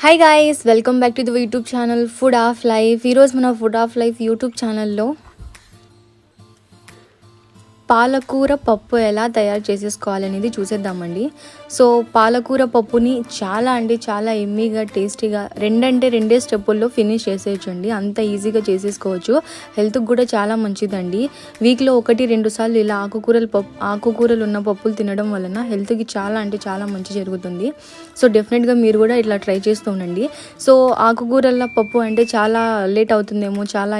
Hi guys welcome back to the YouTube channel food of life ఈరోజు మన food of life YouTube ఛానల్లో పాలకూర పప్పు ఎలా తయారు చేసేసుకోవాలనేది చూసేద్దామండి. సో పాలకూర పప్పుని చాలా అంటే చాలా ఎమ్మీగా టేస్టీగా రెండంటే రెండే స్టెప్పుల్లో ఫినిష్ చేసేయచ్చండి. అంత ఈజీగా చేసేసుకోవచ్చు. హెల్త్కి కూడా చాలా మంచిదండి. వీక్లో ఒకటి రెండు సార్లు ఇలా ఆకుకూరలు పప్పు ఆకుకూరలు ఉన్న పప్పులు తినడం వలన హెల్త్కి చాలా అంటే చాలా మంచి జరుగుతుంది. సో డెఫినెట్గా మీరు కూడా ఇట్లా ట్రై చేస్తూ ఉండండి. సో ఆకుకూరల పప్పు అంటే చాలా లేట్ అవుతుందేమో చాలా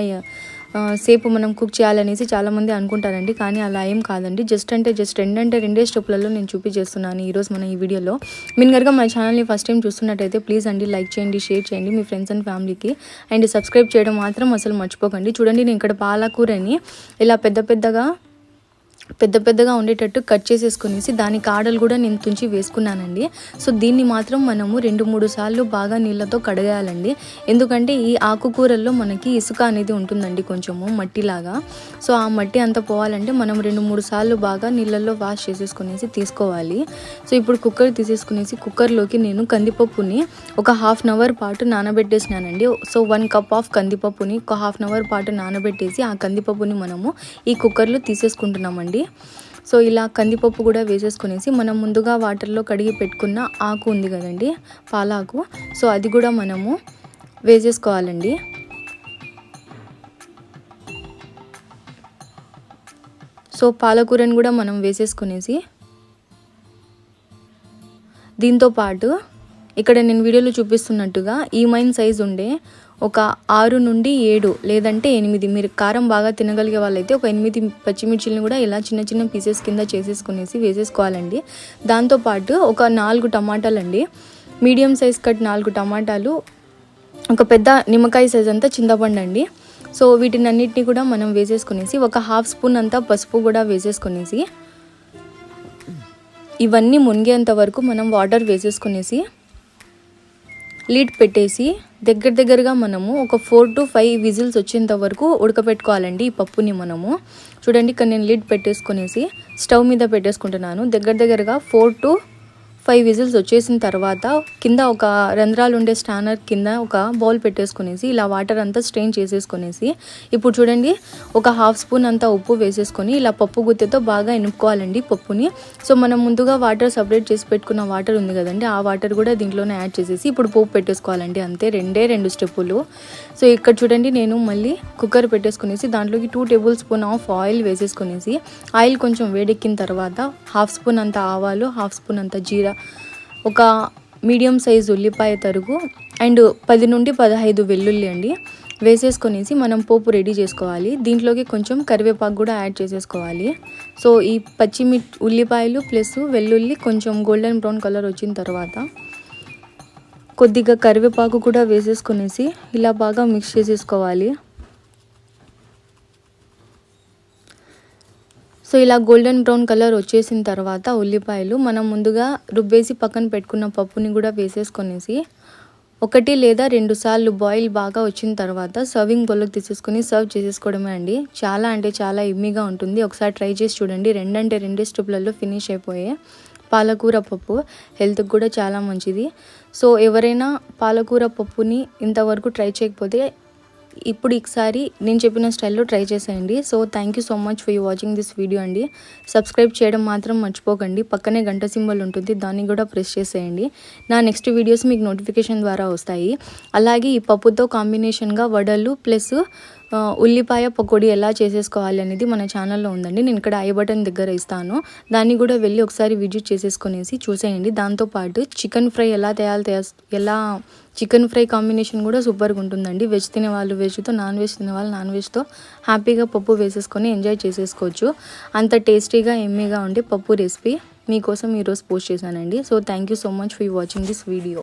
సేపు మనం కుక్ చేయాలనేసి చాలామంది అనుకుంటారండి కానీ అలా ఏం కాదండి. జస్ట్ అంటే జస్ట్ రెండంటే రెండే స్టెప్లలో నేను చూపించేస్తున్నాను ఈరోజు మన ఈ వీడియోలో. మీరు కనుక మన ఛానల్ని ఫస్ట్ టైం చూస్తున్నట్టయితే ప్లీజ్ అండి లైక్ చేయండి షేర్ చేయండి మీ ఫ్రెండ్స్ అండ్ ఫ్యామిలీకి అండ్ సబ్స్క్రైబ్ చేయడం మాత్రం అసలు మర్చిపోకండి. చూడండి నేను ఇక్కడ పాలకూరని ఇలా పెద్ద పెద్దగా పెద్ద పెద్దగా ఉండేటట్టు కట్ చేసేసుకునేసి దాని కాడలు కూడా నేను తుంచి వేసుకున్నానండి. సో దీన్ని మాత్రం మనము రెండు మూడు సార్లు బాగా నీళ్ళతో కడగాలండి. ఎందుకంటే ఈ ఆకుకూరల్లో మనకి ఇసుక అనేది ఉంటుందండి కొంచెము మట్టిలాగా. సో ఆ మట్టి అంతా పోవాలంటే మనం రెండు మూడు సార్లు బాగా నీళ్ళల్లో వాష్ చేసేసుకునేసి తీసుకోవాలి. సో ఇప్పుడు కుక్కర్ తీసేసుకునేసి కుక్కర్లోకి నేను కందిపప్పుని ఒక హాఫ్ అన్ అవర్ పాటు నానబెట్టేసినానండి. సో వన్ కప్ ఆఫ్ కందిపప్పుని ఒక హాఫ్ అన్ అవర్ పాటు నానబెట్టేసి ఆ కందిపప్పుని మనము ఈ కుక్కర్లో తీసేసుకుంటున్నామండి. సో ఇలా కందిపప్పు కూడా వేసేసుకునేసి మనం ముందుగా వాటర్లో కడిగి పెట్టుకున్న ఆకు ఉంది కదండి పాలాకు. సో అది కూడా మనము వేసేసుకోవాలండి. సో పాలకూరని కూడా మనం వేసేసుకునేసి దీంతో పాటు ఇక్కడ నేను వీడియోలో చూపిస్తున్నట్టుగా ఈ మైన్ సైజ్ ఉండే ఒక ఆరు నుండి ఏడు లేదంటే ఎనిమిది. మీరు కారం బాగా తినగలిగే వాళ్ళైతే ఒక ఎనిమిది పచ్చిమిర్చిని కూడా ఇలా చిన్న చిన్న పీసెస్ కింద చేసేసుకునేసి వేసేసుకోవాలండి. దాంతోపాటు ఒక నాలుగు టమాటాలు అండి మీడియం సైజ్ కట్ నాలుగు టమాటాలు ఒక పెద్ద నిమ్మకాయ సైజ్ అంతా చింతపండు అండి సో వీటిని అన్నిటిని కూడా మనం వేసేసుకునేసి ఒక హాఫ్ స్పూన్ అంతా పసుపు కూడా వేసేసుకునేసి ఇవన్నీ మునిగేంత వరకు మనం వాటర్ వేసేసుకునేసి లీడ్ పెట్టేసి దగ్గర దగ్గరగా మనము ఒక ఫోర్ టు ఫైవ్ విజిల్స్ వచ్చేంత వరకు ఉడకపెట్టుకోవాలండి ఈ పప్పుని మనము. చూడండి ఇక్కడ నేను లిడ్ పెట్టేసుకునేసి స్టవ్ మీద పెట్టేసుకుంటున్నాను. దగ్గర దగ్గరగా ఫోర్ టు ఫైవ్ విజిల్స్ వచ్చేసిన తర్వాత కింద ఒక రంధ్రాలు ఉండే స్టానర్ కింద ఒక బౌల్ పెట్టేసుకునేసి ఇలా వాటర్ అంతా స్ట్రెయిన్ చేసేసుకునేసి ఇప్పుడు చూడండి ఒక హాఫ్ స్పూన్ అంతా ఉప్పు వేసేసుకొని ఇలా పప్పు గుత్తెతో బాగా ఇనుక్కోవాలండి పప్పుని. సో మనం ముందుగా వాటర్ సపరేట్ చేసి పెట్టుకున్న వాటర్ ఉంది కదండి ఆ వాటర్ కూడా దీంట్లోనే యాడ్ చేసేసి ఇప్పుడు పోపు పెట్టేసుకోవాలండి అంతే రెండే రెండు స్టెప్పులు. సో ఇక్కడ చూడండి నేను మళ్ళీ కుక్కర్ పెట్టేసుకునేసి దాంట్లోకి two tablespoon of oil వేసేసుకునేసి ఆయిల్ కొంచెం వేడెక్కిన తర్వాత హాఫ్ స్పూన్ అంత ఆవాలు హాఫ్ స్పూన్ అంత జీరా ఒక మీడియం సైజ్ ఉల్లిపాయ తరుగు అండ్ పది నుండి పదహైదు వెల్లుల్లి అండి వేసేసుకొనేసి మనం పోపు రెడీ చేసుకోవాలి. దీంట్లోకి కొంచెం కరివేపాకు కూడా యాడ్ చేసేసుకోవాలి. సో ఈ పచ్చిమిర్చి ఉల్లిపాయలు ప్లస్ వెల్లుల్లి కొంచెం గోల్డెన్ బ్రౌన్ కలర్ వచ్చిన తర్వాత కొద్దిగా కరివేపాకు కూడా వేసేసుకొనేసి ఇలా బాగా మిక్స్ చేసేసుకోవాలి. సో ఇలా గోల్డెన్ బ్రౌన్ కలర్ వచ్చేసిన తర్వాత ఉల్లిపాయలు మనం ముందుగా రుబ్బేసి పక్కన పెట్టుకున్న పప్పుని కూడా వేసేసుకొనేసి ఒకటి లేదా రెండు సార్లు బాయిల్ బాగా వచ్చిన తర్వాత సర్వింగ్ బౌల్లోకి తీసేసుకొని సర్వ్ చేసేసుకోవడమే అండి. చాలా అంటే చాలా ఇమ్మీగా ఉంటుంది. ఒకసారి ట్రై చేసి చూడండి. రెండంటే రెండే స్టెప్లలో ఫినిష్ అయిపోయే పాలకూర పప్పు. హెల్త్కి కూడా చాలా మంచిది. సో ఎవరైనా పాలకూర పప్పుని ఇంతవరకు ట్రై చేయకపోతే ఇప్పుడు ఈసారి నేను చెప్పిన స్టైల్లో ట్రై చేసేయండి. So thank you so much for you watching this video అండి. సబ్స్క్రైబ్ చేయడం మాత్రం మర్చిపోకండి. పక్కనే గంట సింబల్ ఉంటుంది. దాన్ని కూడా ప్రెస్ చేసేయండి. నా నెక్స్ట్ వీడియోస్ మీకు నోటిఫికేషన్ ద్వారా వస్తాయి. అలాగే ఈ పప్పుతో కాంబినేషన్గా వడలు ప్లస్ ఉల్లిపాయ పకోడీ ఎలా చేసేసుకోవాలి అనేది మన ఛానల్లో ఉందండి. నేను ఇక్కడ ఐ బటన్ దగ్గర ఇస్తాను. దాన్ని కూడా వెళ్ళి ఒకసారి విజిట్ చేసేసుకునేసి చూసేయండి. దాంతోపాటు చికెన్ ఫ్రై ఎలా తయారు ఎలా చికెన్ ఫ్రై కాంబినేషన్ కూడా సూపర్గా ఉంటుందండి. వెజ్ తినే వాళ్ళు వెజ్తో నాన్ వెజ్ తినే వాళ్ళు నాన్ వెజ్తో హ్యాపీగా పప్పు వేసేసుకొని ఎంజాయ్ చేసేసుకోవచ్చు. అంత టేస్టీగా ఎమ్మీగా ఉండే పప్పు రెసిపీ మీకోసం ఈరోజు పోస్ట్ చేశానండి. So thank you so much for watching this video